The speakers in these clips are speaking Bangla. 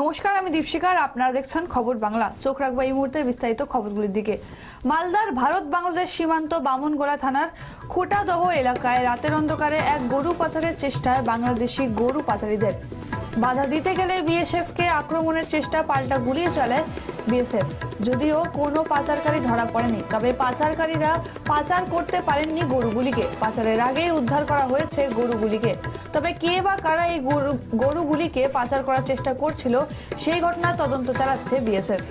নমস্কার, আমি দীপশিকার আপনারা দেখছেন খবর বাংলা। চোখ রাখব এই মুহূর্তে বিস্তারিত খবরগুলির দিকে। মালদার ভারত বাংলাদেশ সীমান্ত বামনগোলা থানার খোটাদহ এলাকায় রাতের অন্ধকারে এক গরু পাচারের চেষ্টায় বাংলাদেশি গরু পাচারীদের। বাধা দিতে গেলে বিএসএফকে আক্রমণের চেষ্টা পাল্টা গুলিয়ে চলে বিএসএফ। যদিও কোনো পাচারকারী ধরা পড়েনি, তবে পাচারকারীরা পাচার করতে পারেননি গরুগুলিকে। পাচারের আগেই উদ্ধার করা হয়েছে গরুগুলিকে। তবে কে বা কারা এই গরু, গরুগুলিকে পাচার করার চেষ্টা করছিল, সেই ঘটনার তদন্ত চালাচ্ছে বিএসএফ।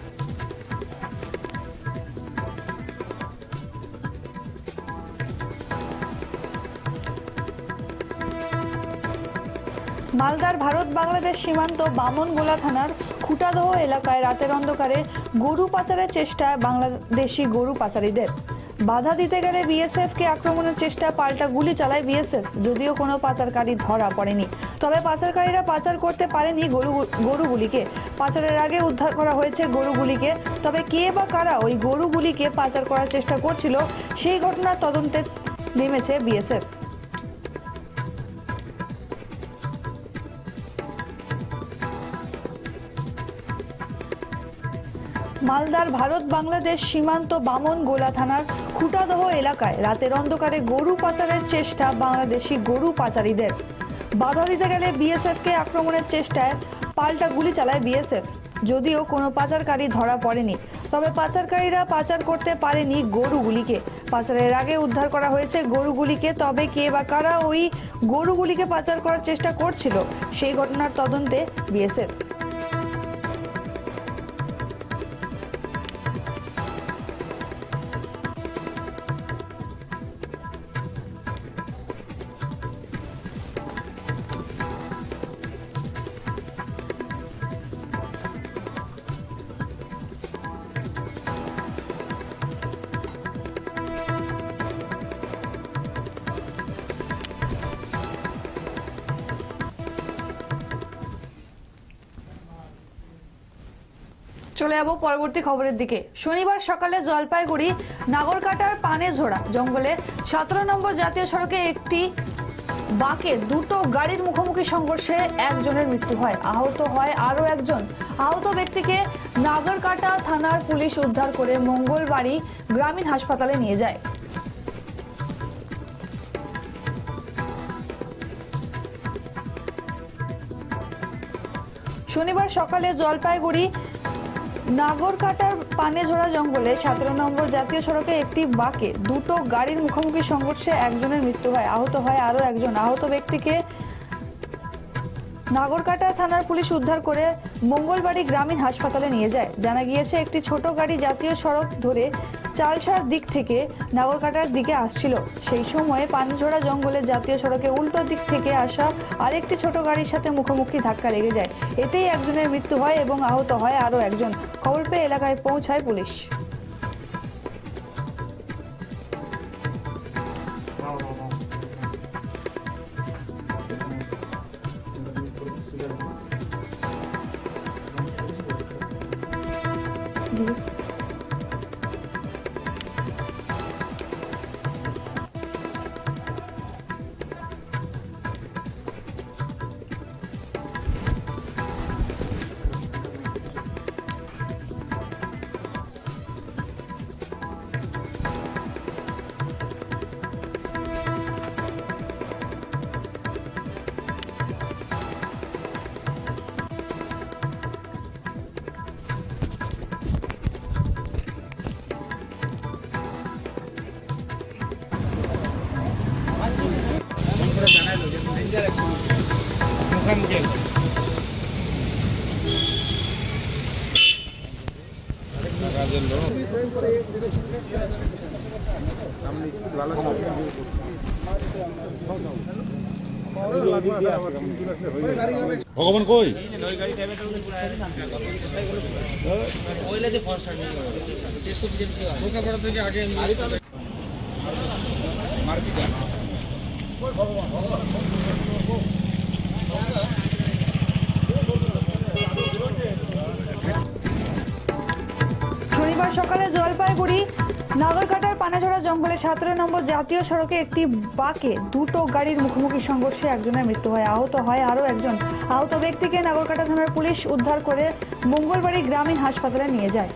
মালদার ভারত বাংলাদেশ সীমান্ত বামনগোলা থানার খুটাদহ এলাকায় রাতের অন্ধকারে গরু পাচারের চেষ্টায় বাংলাদেশি গরু পাচারীদের। বাধা দিতে গেলে বিএসএফ কে আক্রমণের চেষ্টা পাল্টা গুলি চালায় বিএসএফ, যদিও কোনো পাচারকারী ধরা পড়েনি। তবে পাচারকারীরা পাচার করতে পারেনি গরু গরুগুলিকে। পাচারের আগে উদ্ধার করা হয়েছে গরুগুলিকে। তবে কে বা কারা ওই গরুগুলিকে পাচার করার চেষ্টা করছিল, সেই ঘটনার তদন্তে নেমেছে বিএসএফ। মালদার ভারত বাংলাদেশ সীমান্ত বামন গোলা থানার খুটাদহ এলাকায় রাতের অন্ধকারে গরু পাচারের চেষ্টা বাংলাদেশি গরু পাচারীদের। বাধা দিতে গেলে বিএসএফ কে আক্রমণের চেষ্টায় পাল্টা গুলি চালায় বিএসএফ। যদিও কোনো পাচারকারী ধরা পড়েনি, তবে পাচারকারীরা পাচার করতে পারেনি গরুগুলিকে। পাচারের আগে উদ্ধার করা হয়েছে গরুগুলিকে, তবে কে বা কারা ওই গরুগুলিকে পাচার করার চেষ্টা করছিল সেই ঘটনার তদন্তে বিএসএফ চলে যাব পরবর্তী খবরের দিকে। শনিবার সকালে জলপাইগুড়ি নাগরকাটার পানে ঝোড়া জঙ্গলে সতেরো নম্বর জাতীয় সড়কে একটি বাকে দুটো গাড়ির মুখোমুখি সংঘর্ষে একজনের মৃত্যু হয়। আহত হয় আরও একজন। আহত ব্যক্তিকে নাগরকাটা থানার পুলিশ উদ্ধার করে মঙ্গলবারই গ্রামীণ হাসপাতালে নিয়ে যায়। শনিবার সকালে জলপাইগুড়ি নাগরকাটার পানেঝোড়া জঙ্গলে সতেরো নম্বর জাতীয় সড়কে একটি বাকে দুটো গাড়ির মুখোমুখি সংঘর্ষে একজনের মৃত্যু হয়। আহত হয় আরও একজন। আহত ব্যক্তিকে নাগরকাটা থানার পুলিশ উদ্ধার করে মঙ্গলবাড়ি গ্রামীণ হাসপাতালে নিয়ে যায়। জানা গিয়েছে, একটি ছোট গাড়ি জাতীয় সড়ক ধরে চালসার দিক থেকে নাগরকাটার দিকে আসছিল। সেই সময়ে পানঝোড়া জঙ্গলের জাতীয় সড়কে উল্টো দিক থেকে আসা আরেকটি ছোট গাড়ির সাথে মুখোমুখি ধাক্কা লেগে যায়। এতেই একজনের মৃত্যু হয় এবং আহত হয় আরও একজন। খবর পেয়ে এলাকায় পৌঁছায় পুলিশ। মুখামুখি কাজের লোক ভগবান কই? থেকে আগে শনিবার সকালে জলপাইগুড়ি নাগরকাটার পানাঝরা জঙ্গলে সতেরো নম্বর জাতীয় সড়কে একটি বাকে দুটো গাড়ির মুখোমুখি সংঘর্ষে একজনের মৃত্যু হয়, আহত হয় আরও একজন। আহত ব্যক্তিকে নাগরকাটা থানার পুলিশ উদ্ধার করে মঙ্গলবাড়ি গ্রামীণ হাসপাতালে নিয়ে যায়।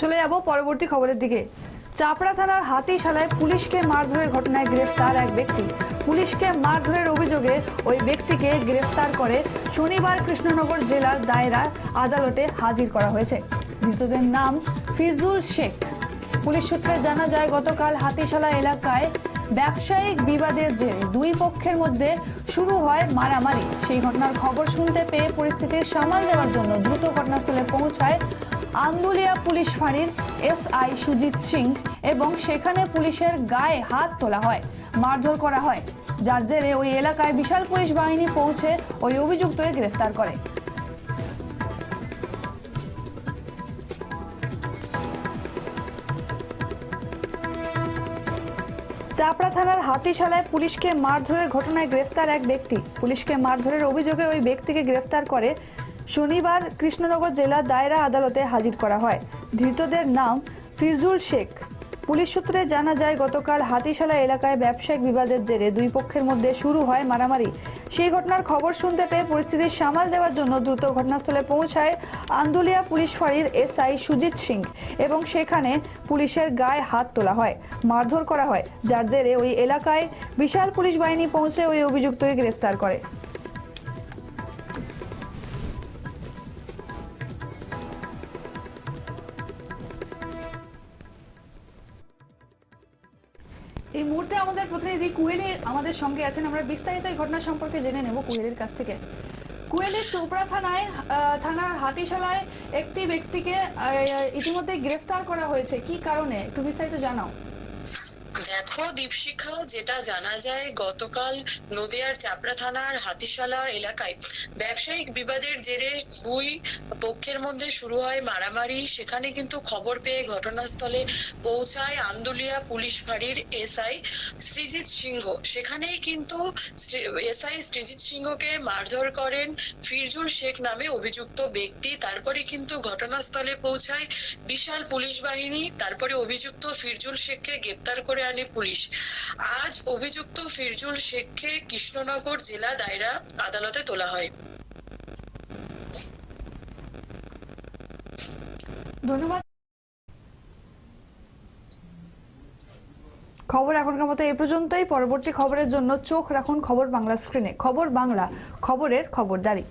চলে যাব পরবর্তী খবরের দিকে। চাপড়া থানার হাতিশালায় পুলিশকে মারধরের ঘটনায় গ্রেফতার এক ব্যক্তি। পুলিশকে মারধরের অভিযোগে ওই ব্যক্তিকে গ্রেফতার করে শনিবার কৃষ্ণনগর জেলার দায়রা আদালতে হাজির করা হয়েছে। ধৃতদের নাম ফিরজুল শেখ। পুলিশ সূত্রে জানা যায়, গতকাল হাতিশালা এলাকায় ব্যবসায়িক বিবাদের জেরে দুই পক্ষের মধ্যে শুরু হয় মারামারি। সেই ঘটনার খবর শুনতে পেয়ে পরিস্থিতি সামাল দেওয়ার জন্য দ্রুত ঘটনাস্থলে পৌঁছায় আন্দুলিয়া পুলিশ ফাঁড়ির এসআই সুজিত সিং এবং সেখানে পুলিশের গায়ে হাত তোলা হয়, মারধর করা হয়। যার জেরে ওই এলাকায় বিশাল পুলিশ বাহিনী পৌঁছে ওই অভিযুক্তকে গ্রেফতার করে। চাপড়া থানার হাতিশালায় পুলিশকে মারধরের ঘটনায় গ্রেফতার এক ব্যক্তি। পুলিশকে মারধরের অভিযোগে ওই ব্যক্তিকে গ্রেফতার করে শনিবার কৃষ্ণনগর জেলা দায়রা আদালতে হাজির করা হয়। ধৃতদের নাম ফিরজুল শেখ। পুলিশ সূত্রে জানা যায়, গতকাল হাতিশালা এলাকায় ব্যবসায়িক বিবাদের জেরে দুই পক্ষের মধ্যে শুরু হয় মারামারি। সেই ঘটনার খবর শুনতে পেয়ে পরিস্থিতি সামাল দেওয়ার জন্য দ্রুত ঘটনাস্থলে পৌঁছায় আন্দুলিয়া পুলিশ ফাঁড়ির এসআই সুজিত সিং এবং সেখানে পুলিশের গায়ে হাত তোলা হয়, মারধর করা হয়, যার জেরে ওই এলাকায় বিশাল পুলিশ বাহিনী পৌঁছে ওই অভিযুক্তকে গ্রেফতার করে। এই মুহূর্তে আমাদের প্রতিনিধি কুয়েলি আমাদের সঙ্গে আছেন। আমরা বিস্তারিত এই ঘটনা সম্পর্কে জেনে নেব কুয়েলির কাছ থেকে। কুয়েলের চোপড়া থানায় থানার হাতিশালায় একটি ব্যক্তিকে ইতিমধ্যে গ্রেফতার করা হয়েছে। কি কারণে? একটু বিস্তারিত জানাও। দেখো দীপশিখা, যেটা জানা যায় গতকাল নদিয়ার চাপড়া থানার হাতিশালা এলাকায় ব্যবসায়িক বিবাদের জেরে দুই পক্ষের মধ্যে শুরু হয় মারামারি। সেখানে কিন্তু খবর পেয়ে ঘটনাস্থলে পৌঁছায় আন্দুলিয়া পুলিশ ফাঁড়ির এসআই সৃজিত সিংহ। সেখানেই কিন্তু এসআই সৃজিত সিংহকে মারধর করেন ফিরজুল শেখ নামে অভিযুক্ত ব্যক্তি। তারপরে কিন্তু ঘটনাস্থলে পৌঁছায় বিশাল পুলিশ বাহিনী। তারপরে অভিযুক্ত ফিরজুল শেখকে গ্রেপ্তার করে আনে। পুলিশ। আজ অভিযুক্ত ফিরজুল শেখকে কৃষ্ণনগর জেলা দায়রা আদালতে তোলা হয়। ধন্যবাদ। খবর এখনকার মতো এ পর্যন্তই। পরবর্তী খবরের জন্য চোখ রাখুন খবর বাংলা স্ক্রিনে। খবর বাংলা, খবরের খবরদারি